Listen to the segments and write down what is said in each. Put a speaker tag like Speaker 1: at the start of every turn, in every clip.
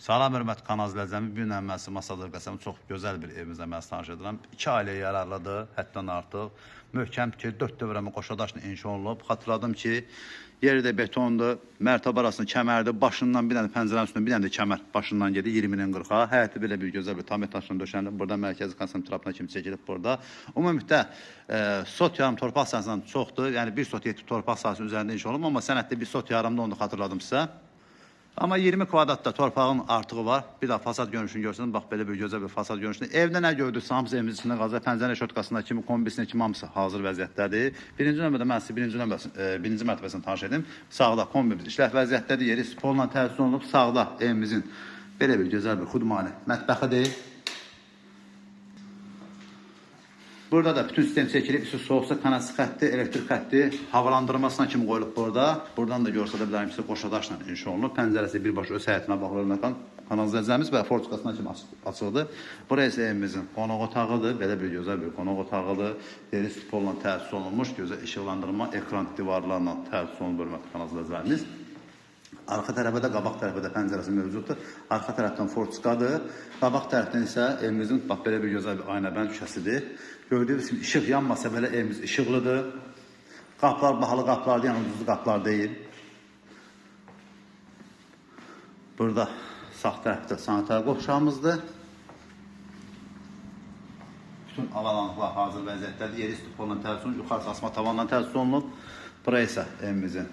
Speaker 1: Salam hörmət kanal izləyicəmi. Bu gün əməsi Masadır qəsəm çox gözəl bir evimizə mən tanış edirəm. 2 ailəyə yararlıdır, həddən artıq. Möhkəm ki, 4 dövrəmi qoşadaşla inşa olunub. Xatırladım ki, yeri də betondur, mərtəbə arasında kəmərdir, başından bir dənə pəncərənin üstündə bir dənə də kəmər başından gedir 20-nin 40-a. Həyəti belə bir gözəl bir tam daşla döşənib. Burada mərkəzi konsentrapına kimi çəkilib burada. Ümumilikdə e, sot yarım torpaq sahəsindən çoxdur. Yəni bir sot yetki torpaq sahəsinin üzərində inşa olunub, amma sənəddə bir sot yarımda onu xatırladım sizə. Amma 20 kvadratda torpağın artığı var. Bir daha fasad görünüşünü görsün. Bax belə bir gözəl bir fasad görünüşünü. Evdə nə gördük? Hamısı evimizin içində qalacaq. Pəncərə şotqasında kimi, kombisinə kimi hamısı hazır vəziyyətdədir. Birinci növbədə mən sizə birinci növbəsi, e, birinci mərtəbəsini tanış edim. Sağda kombimiz işlək vəziyyətdədir. Yeri spolla təsis olunub. Sağda evimizin belə bir gözəl bir xudmani mətbəxidir. Burada da bütün sistem çəkilib, üstü soğuksa kanası xətti, elektrik xətti havalandırmasına kimi qoyulub burada. Buradan da görsə də bilərəm ki, qoşadaşla inşa olunub. Pəncərəsi birbaşa öz həyətinə baxılır. Kanalizasiyamız və forçukasına kimi açıqdır. Burası evimizin qonaq otağıdır. Belə bir gözəl bir qonaq otağıdır. Deri spolla təsis olunmuş, gözəl işıqlandırma, ekran divarlarla təsis olunub hörmətli kanalizasiyalarımız. Arxa tərəfdə, qabaq tərəfdə pəncərəsi mövcuddur. Arxa tərəfdən fortskadır. Qabaq tərəfdən isə evimizin bax belə bir gözəl bir aynabənd şüşəsidir. Gördüyünüz kimi işıq yanmasa belə evimiz işıqlıdır. Qapılar bahalı qapılardır, yəni ucuzlu qapılar deyil. Burada sağ tərəfdə sanitar qovşağımızdır. Bütün avalanlıqlar hazır vəziyyətdədir. Yeri stiponla təsis olunub, yuxarısı asma tavanla təsis olunub. Bura isə evimizin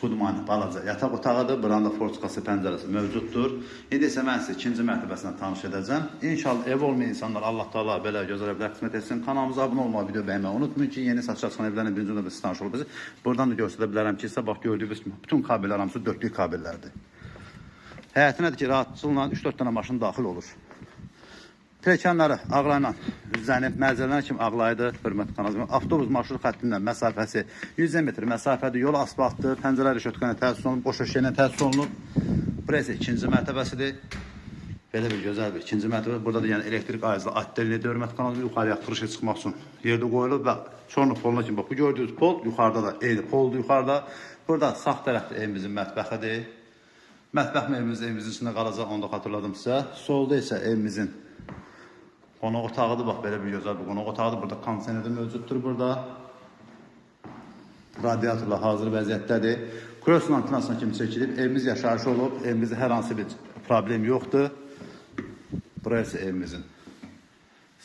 Speaker 1: xudmani balaca yataq otağıdır. Buranın da forçkası pəncərəsi mövcuddur. İndi isə mən sizə ikinci mərtəbəsindən tanış edəcəm. İnşallah ev olmayan insanlar Allah Taala belə gözəl evlər qismət etsin. Kanalımıza abunə olmağı, video bəyənməyi unutmayın ki, yeni satışa çıxan evlərin birinci növbəsi tanış olub. Buradan da göstərə bilərəm ki, bax gördüyünüz kimi bütün kabellər hamısı dörtlük kabellərdir. Həyətinədir ki, rahatçılıqla 3-4 dənə maşın daxil olur. Pilləkənləri ağlayla düzənib, məzələlər kimi ağlaydı, hörmətli kanalcım. Avtobus marşrut xəttindən məsafəsi 100 metr məsafədir, yol asfaltdır, pəncərə rəşötkənə təsis olunub, boş eşyəylə təsis olunub. Burası ikinci mərtəbəsidir. Belə bir gözəl bir ikinci mərtəbə. Burada da yəni elektrik ayrıcı ateliyedir, hörmətli kanalcım. Yuxarıya qırışa çıxmaq üçün yerdə qoyulub və çorlu poluna kimi bax bu gördüyünüz pol yuxarıda da eyni poldur yuxarıda. Burada sağ tərəfdə evimizin mətbəxidir. Mətbəx evimiz evimizin içində qalacaq, onu da xatırladım sizə. Solda isə evimizin Qonaq otağıdır, bax belə bir gözəl bir qonaq otağıdır. Burada kondisioner mövcuddur burada. Radiatorla hazır vəziyyətdədir. Krosun antenasına kimi çəkilib, evimiz yaşayış olub, evimizdə hər hansı bir problem yoxdur. Burası evimizin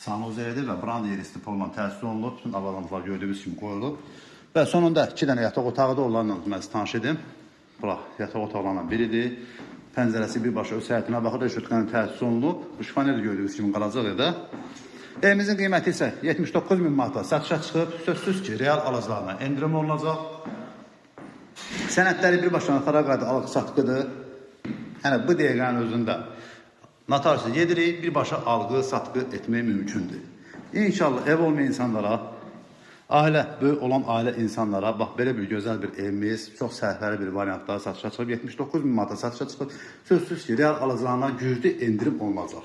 Speaker 1: sanuzelidir və buranın yeri stipolla təsis olunub, bütün avalantılar gördüyünüz kimi qoyulub. Və sonunda iki dənə yataq otağı da onlarla mən tanış edim. Bura yataq otaqlarından biridir. Pəncərəsi birbaşa öz həyətinə baxır, rəşötkənin təsis olunub. Bu şifaner gördüyünüz kimi qalacaq evdə. Evimizin qiyməti isə 79 min manata satışa çıxıb. Sözsüz ki, real alıcılarına endirim olunacaq. Sənədləri birbaşa notara qayda alıq satqıdır. Yəni bu dəqiqənin özündə notarsı yedirik, birbaşa alğı, satqı etmək mümkündür. İnşallah ev olmayan insanlara, ailə böyük olan ailə insanlara bax belə bir gözəl bir evimiz, çox səhvəli bir variantda satışa çıxıb 79 min manata satışa çıxıb. Sözsüz ki, real alıcılarına güclü endirim olunacaq.